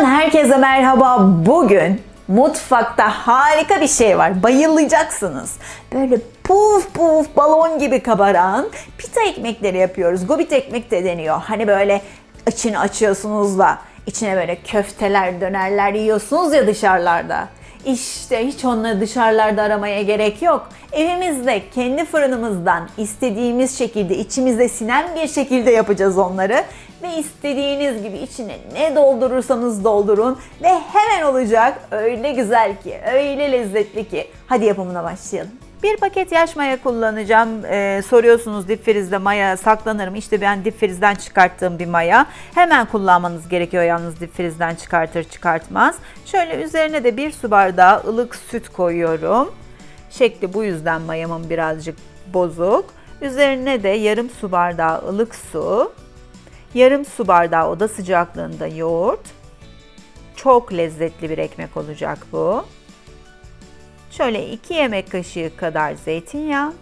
Mutfağımdan herkese merhaba. Bugün mutfakta harika bir şey var. Bayılacaksınız. Böyle puf puf balon gibi kabaran pita ekmekleri yapıyoruz. Gobit ekmek de deniyor. Hani böyle içini açıyorsunuz da içine böyle köfteler, dönerler yiyorsunuz ya dışarılarda. İşte hiç onları dışarılarda aramaya gerek yok. Evimizde kendi fırınımızdan istediğimiz şekilde içimize sinen bir şekilde yapacağız onları. Ve istediğiniz gibi içine ne doldurursanız doldurun ve hemen olacak. Öyle güzel ki, öyle lezzetli ki. Hadi yapımına başlayalım. Bir paket yaş maya kullanacağım. Ee, soruyorsunuz dip frizde maya saklanır mı? İşte ben dip frizden çıkarttığım bir maya. Hemen kullanmanız gerekiyor yalnız dip frizden çıkartır çıkartmaz. Şöyle üzerine de bir su bardağı ılık süt koyuyorum. Şekli bu yüzden mayamın birazcık bozuk. Üzerine de yarım su bardağı ılık su. Yarım su bardağı oda sıcaklığında yoğurt. Çok lezzetli bir ekmek olacak bu. Şöyle 2 yemek kaşığı kadar zeytinyağı.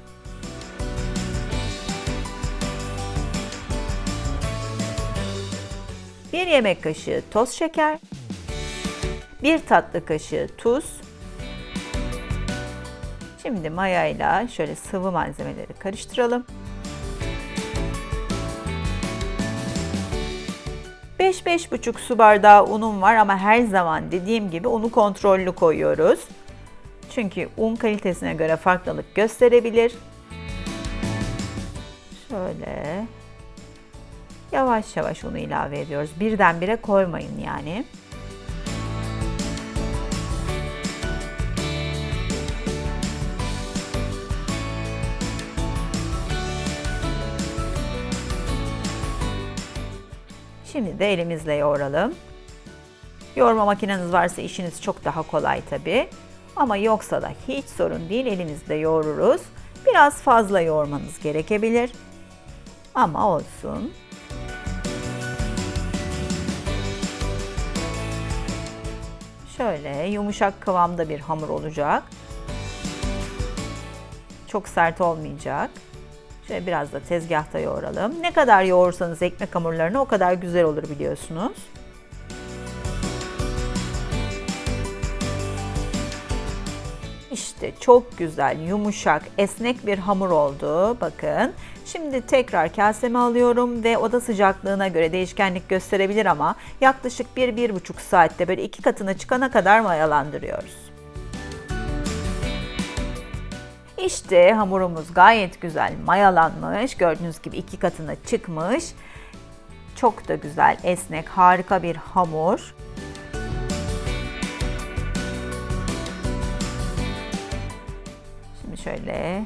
Bir yemek kaşığı toz şeker. Bir tatlı kaşığı tuz. Şimdi mayayla şöyle sıvı malzemeleri karıştıralım. 5-5,5 su bardağı unum var ama her zaman dediğim gibi unu kontrollü koyuyoruz. Çünkü un kalitesine göre farklılık gösterebilir. Şöyle yavaş yavaş unu ilave ediyoruz. Birdenbire koymayın yani. Şimdi de elimizle yoğuralım. Yoğurma makineniz varsa işiniz çok daha kolay tabi. Ama yoksa da hiç sorun değil elimizle yoğururuz. Biraz fazla yoğurmanız gerekebilir. Ama olsun. Şöyle yumuşak kıvamda bir hamur olacak. Çok sert olmayacak. Şöyle biraz da tezgahta yoğuralım. Ne kadar yoğursanız ekmek hamurlarını o kadar güzel olur biliyorsunuz. İşte çok güzel, yumuşak, esnek bir hamur oldu. Bakın. Şimdi tekrar kaseme alıyorum ve oda sıcaklığına göre değişkenlik gösterebilir ama yaklaşık 1-1,5 saatte böyle iki katına çıkana kadar mayalandırıyoruz. İşte hamurumuz gayet güzel mayalanmış. Gördüğünüz gibi iki katına çıkmış. Çok da güzel, esnek, harika bir hamur. Şimdi şöyle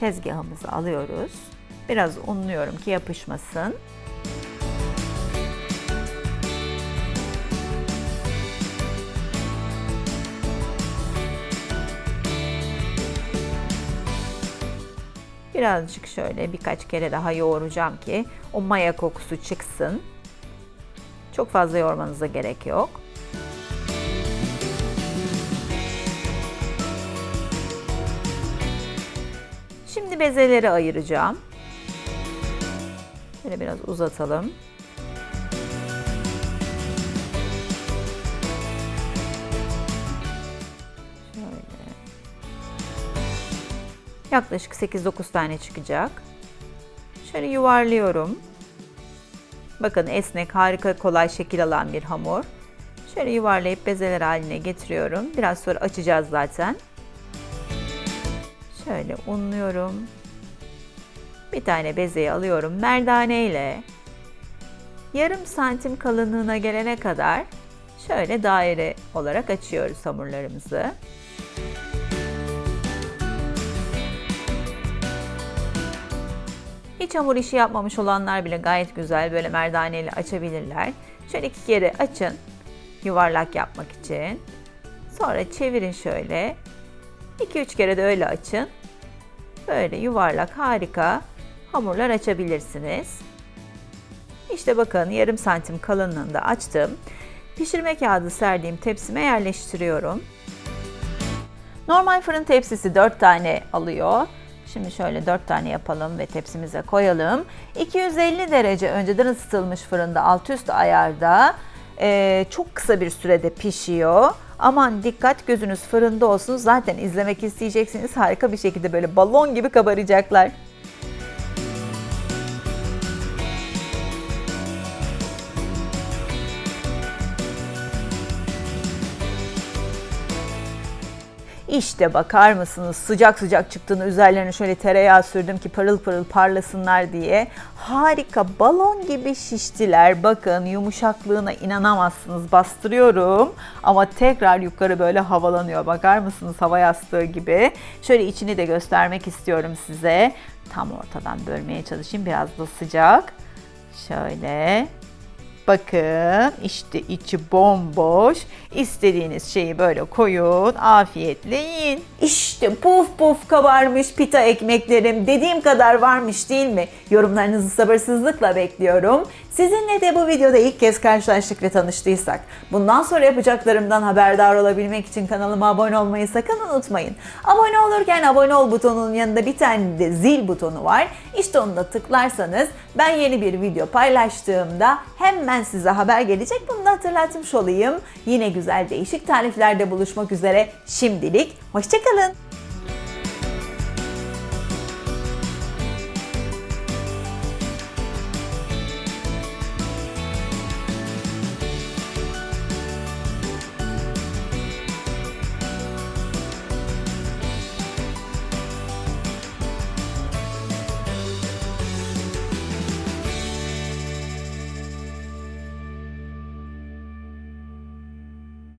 tezgahımızı alıyoruz. Biraz unluyorum ki yapışmasın. Birazcık şöyle birkaç kere daha yoğuracağım ki o maya kokusu çıksın. Çok fazla yoğurmanıza gerek yok. Şimdi bezeleri ayıracağım. Şöyle biraz uzatalım. Yaklaşık 8-9 tane çıkacak. Şöyle yuvarlıyorum. Bakın esnek, harika, kolay şekil alan bir hamur. Şöyle yuvarlayıp bezeler haline getiriyorum. Biraz sonra açacağız zaten. Şöyle unluyorum. Bir tane bezeyi alıyorum. Merdane ile yarım santim kalınlığına gelene kadar şöyle daire olarak açıyoruz hamurlarımızı. Hiç hamur işi yapmamış olanlar bile gayet güzel böyle merdane ile açabilirler. Şöyle iki kere açın yuvarlak yapmak için. Sonra çevirin şöyle. 2-3 kere de öyle açın. Böyle yuvarlak harika hamurlar açabilirsiniz. İşte bakın yarım santim kalınlığında açtım. Pişirme kağıdı serdiğim tepsime yerleştiriyorum. Normal fırın tepsisi 4 tane alıyor. Şimdi şöyle 4 tane yapalım ve tepsimize koyalım. 250 derece önceden ısıtılmış fırında alt üst ayarda Ee, çok kısa bir sürede pişiyor. Aman dikkat gözünüz fırında olsun. Zaten izlemek isteyeceksiniz. Harika bir şekilde böyle balon gibi kabaracaklar. İşte bakar mısınız sıcak sıcak çıktığını üzerlerine şöyle tereyağı sürdüm ki parıl parıl parlasınlar diye. Harika balon gibi şiştiler. Bakın yumuşaklığına inanamazsınız. Bastırıyorum ama tekrar yukarı böyle havalanıyor. Bakar mısınız hava yastığı gibi. Şöyle içini de göstermek istiyorum size. Tam ortadan bölmeye çalışayım. Biraz da sıcak. Şöyle Bakın işte içi bomboş. İstediğiniz şeyi böyle koyun, afiyetle yiyin. İşte puf puf kabarmış pita ekmeklerim. Dediğim kadar varmış değil mi? Yorumlarınızı sabırsızlıkla bekliyorum. Sizinle de bu videoda ilk kez karşılaştık ve tanıştıysak, bundan sonra yapacaklarımdan haberdar olabilmek için kanalıma abone olmayı sakın unutmayın. Abone olurken abone ol butonunun yanında bir tane de zil butonu var. İşte onu da tıklarsanız ben yeni bir video paylaştığımda hemen size haber gelecek. Bunu da hatırlatmış olayım. Yine güzel değişik tariflerde buluşmak üzere. Şimdilik hoşçakalın.